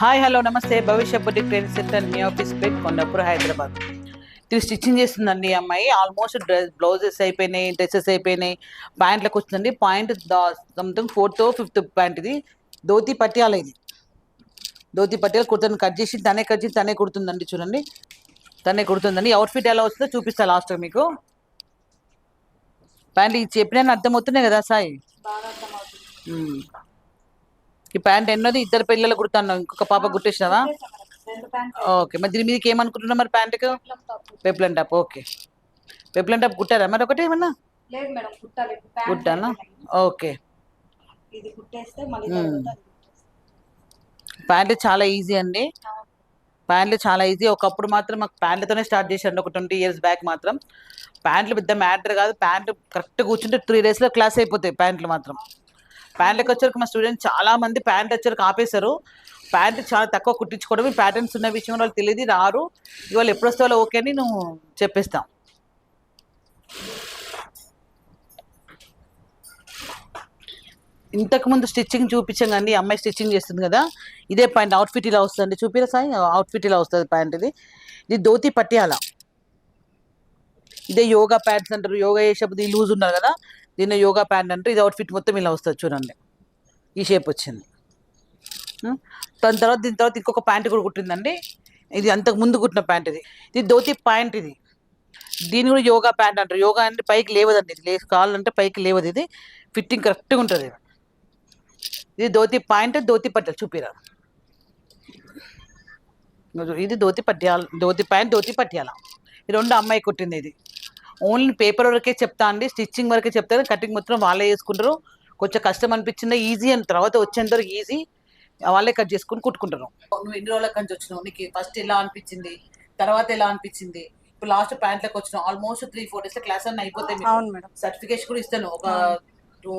Hi hello నమస్తే. Bhavishya training centre మీ office పెట్ కొండాపూర్ హైదరాబాద్. ఇది స్టిచ్చింగ్ చేస్తుందండి అమ్మాయి. ఆల్మోస్ట్ డ్రెస్ బ్లౌజెస్ అయిపోయినాయి డ్రెస్సెస్ అయిపోయినాయి. ప్యాంట్లకు వచ్చిందండి. Point something fourth fifth pant ఇది. ధోతి పట్యాల ఇది. ధోతి పట్యాలు కుర్తాను కట్ చేసి తనే కట్ చేసి తనే కుడుతుందండి చూడండి. తనే కుడుతుందండి. అవుట్ఫిట్ ఎలా వస్తుందో చూపిస్తా లాస్ట్ మీకు. ప్యాంట్ ఇది చెప్పిన అర్థమవుతున్నాయి కదా సాయి. ఈ ప్యాంట్ ఎన్నోది? ఇద్దరు పిల్లలు కుడతాను ఇంకొక పాప కుట్టేసినావా ప్యాంట్లు ఓకే. మరి దీని మీదకి ఏమనుకుంటున్నావు మరి ప్యాంటుకు? Peplum top. Peplum top okay. Peplum top కుట్టారా? మరి ఒకటి ఏమన్నా? అయిపోయినాయి. ఓకే. ప్యాంట్లు చాలా ఈజీ అండి. ప్యాంట్లు చాలా ఈజీ. ఒకప్పుడు మాత్రం మాకు ప్యాంట్లతోనే స్టార్ట్ చేశాడు ఒక ట్వంటీ ఇయర్స్ బ్యాక్ మాత్రం. ప్యాంట్లు పెద్ద మ్యాటర్ కాదు. ప్యాంట్ కరెక్ట్ కూర్చుంటే త్రీ డేస్లో క్లాస్ అయిపోతాయి ప్యాంట్లు మాత్రం. ప్యాంట్లకు వచ్చరికి మా స్టూడెంట్ చాలా మంది ప్యాంట్ వచ్చరికి ఆపేశారు. ప్యాంట్ చాలా తక్కువ కుట్టించుకోవడం ప్యాటర్న్స్ ఉన్న విషయం వాళ్ళు తెలియదు రారు. ఇవాళ ఎప్పుడు వస్తే వాళ్ళు ఓకే అని నువ్వు చెప్పేస్తాం. ఇంతకు ముందు స్టిచ్చింగ్ చూపించాం కానీ అమ్మాయి స్టిచ్చింగ్ చేస్తుంది కదా ఇదే ప్యాంట్ అవుట్ఫిట్ ఇలా వస్తుంది చూపిరా సాయి? అవుట్ఫిట్ ఇలా వస్తుంది ప్యాంట్ ఇది. ఇది ధోతి పట్యాల. ఇదే యోగా ప్యాంట్స్ అంటారు. యోగా చేసేప్పుడు ఈ లూజ్ ఉన్నారు కదా దీన్ని యోగా ప్యాంట్ అంటే ఇది అవుట్ఫిట్ మొత్తం ఇలా వస్తుంది చూడండి. ఈ షేప్ వచ్చింది. దాని తర్వాత దీని తర్వాత ఇంకొక ప్యాంట్ కూడా కుట్టిందండి. ఇది అంతకు ముందు కుట్టిన ప్యాంట్ ఇది. ఇది ధోతి ప్యాంట్ ఇది. దీని కూడా యోగా ప్యాంట్ అంటారు. యోగా అంటే పైకి లేవదండి ఇది. లే కావాలంటే పైకి లేవదు ఇది. ఫిట్టింగ్ కరెక్ట్గా ఉంటుంది ఇది ధోతి పాయింట్ ధోతి పట్టాలు చూపిరా. ఇది ధోతి పట్యాల ధోతి ప్యాంట్ ధోతి పట్యాల. ఈ రెండు అమ్మాయి కుట్టింది ఇది. ఓన్లీ పేపర్ వరకే చెప్తా అండి స్టిచ్చింగ్ వరకే చెప్తారు కటింగ్ మొత్తం వాళ్ళే చేసుకుంటారు. కొంచెం కష్టం అనిపించింది ఈజీ అని తర్వాత వచ్చేంత వరకు ఈజీ. వాళ్ళే కట్ చేసుకుని కుట్టుకుంటారు. నువ్వు ఎన్ని రోజుల నుంచి వచ్చినావు నీకు ఫస్ట్ ఎలా అనిపించింది? తర్వాత ఎలా అనిపించింది? ఇప్పుడు లాస్ట్ ప్యాంట్లకు వచ్చినావు almost three four days class అన్న అయిపోతాయి మీకు. అవును మేడం. సర్టిఫికేషన్ కూడా ఇస్తాను ఒక టూ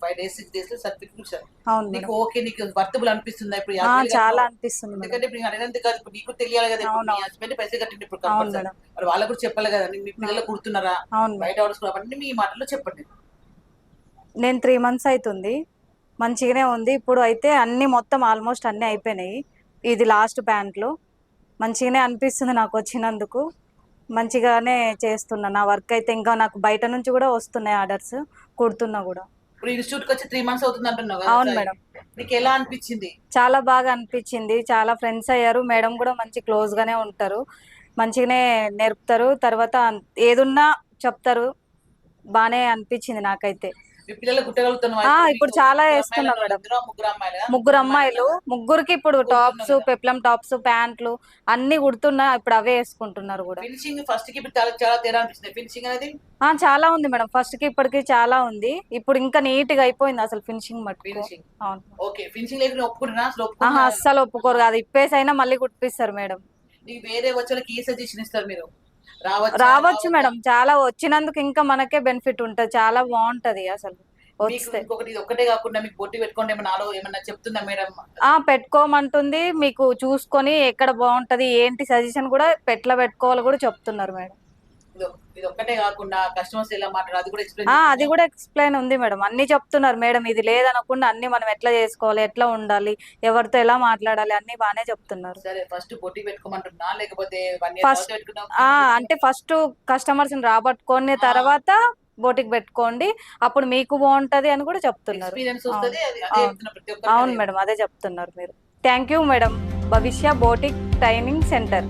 ఫైవ్ డేస్ సిక్స్ డేస్లో నీకు మేడం. ఓకే నీకు వర్తబుల్ అనిపిస్తుందా ఇప్పుడు చాలా. అనిపిస్తుంది ఎందుకంటే ఇప్పుడు నేను అడిగినంత కాదు ఇప్పుడు నీకు తెలియాలి కదా. మీ హస్బెండ్ పైసలు కట్టింది ఇప్పుడు మరి వాళ్ళకు కూడా చెప్పాలి కదా మీ పిల్లలు కుడుతున్నారా? బయట ఆర్డర్స్ అవన్నీ మీ మాటల్లో చెప్పండి. నేను త్రీ మంత్స్ అవుతుంది మంచిగానే ఉంది. ఇప్పుడు అయితే అన్ని మొత్తం ఆల్మోస్ట్ అన్ని అయిపోయినాయి. ఇది లాస్ట్ ప్యాంట్లు మంచిగానే అనిపిస్తుంది నాకు వచ్చినందుకు. మంచిగానే చేస్తున్నా. నా వర్క్ అయితే ఇంకా నాకు బయట నుంచి కూడా వస్తున్నాయి ఆర్డర్స్ కుడుతున్నా కూడా. ఇప్పుడు ఇన్స్టిట్యూట్కి వచ్చి త్రీ మంత్స్ అవుతుంది అంటున్నావు కదా అవును? మేడం. నీకు ఎలా అనిపించింది? చాలా బాగా అనిపించింది. చాలా ఫ్రెండ్స్ అయ్యారు. మేడం కూడా మంచి క్లోజ్ గానే ఉంటారు. మంచిగానే నేర్పుతారు. తర్వాత ఏదున్నా చెప్తారు. బానే అనిపించింది నాకైతే. ఇప్పుడు చాలా వేస్తున్నారు మేడం. ముగ్గురు అమ్మాయిలు? ముగ్గురు అమ్మాయిలు ముగ్గురికి ఇప్పుడు టాప్స్ పెప్లం టాప్స్ ప్యాంట్లు అన్ని కుడుతున్నా ఇప్పుడు అవే వేసుకుంటున్నారు కూడా. ఫినిషింగ్ ఫస్ట్కి చాలా చాలా తేడా అనిపిస్తుంది. ఫినిషింగ్ అనేది? చాలా ఉంది మేడం. ఫస్ట్కి ఇప్పటికి చాలా ఉంది. ఇప్పుడు ఇంకా నీట్గా అయిపోయింది అసలు ఫినిషింగ్ అవును. ఓకే ఫినిషింగ్ లేకుండా ఒప్పుకుంటున్నా అస్సలు ఒప్పుకోరు. కాదు ఇప్పేసి అయినా మళ్ళీ కుట్టిస్తారు మేడం. వేరే వచ్చేకి ఏ సజెషన్ ఇస్తారు మీరు? రావచ్చు మేడం. చాలా వచ్చినందుకు ఇంకా మనకే బెనిఫిట్ ఉంటది. చాలా బాగుంటది అసలు. మీకు వస్తే. ఇంకొకటి ఇది ఒక్కటే కాకుండా మీకు బొట్టి పెట్టుకోండి ఏమన్నా ఆలో ఏమన్నా చెప్తుందా మేడం? ఆ పెట్టుకోమంటుంది. మీకు చూసుకొని ఎక్కడ బాగుంటది ఏంటి సజెషన్ కూడా పెట్ల పెట్టుకోవాలి కూడా చెప్తున్నారు మేడం. ఇది ఒక్- ఇది ఒక్కటే కాకుండా కస్టమర్స్ ఎలా మాట్లాడారు అది కూడా ఎక్స్ప్లెయిన్ ఆ అది కూడా ఎక్స్ప్లెయిన్ ఉంది మేడం. అన్ని చెప్తున్నారు మేడం ఇది లేదనకుండా అన్ని మనం ఎట్లా చేసుకోవాలి ఎట్లా ఉండాలి ఎవరితో ఎలా మాట్లాడాలి అన్ని బాగానే చెప్తున్నారు. సరే ఫస్ట్ బొట్టి పెట్టుకోమంటున్నా లేకపోతే ఆ అంటే ఫస్ట్ కస్టమర్స్ రాబట్టుకొని తర్వాత బోటికి పెట్టుకోండి అప్పుడు మీకు బాగుంటది అని కూడా చెప్తున్నారు. అవును. మేడం అదే చెప్తున్నారు మీరు. Thank you madam. Bhavishya boutique training centre.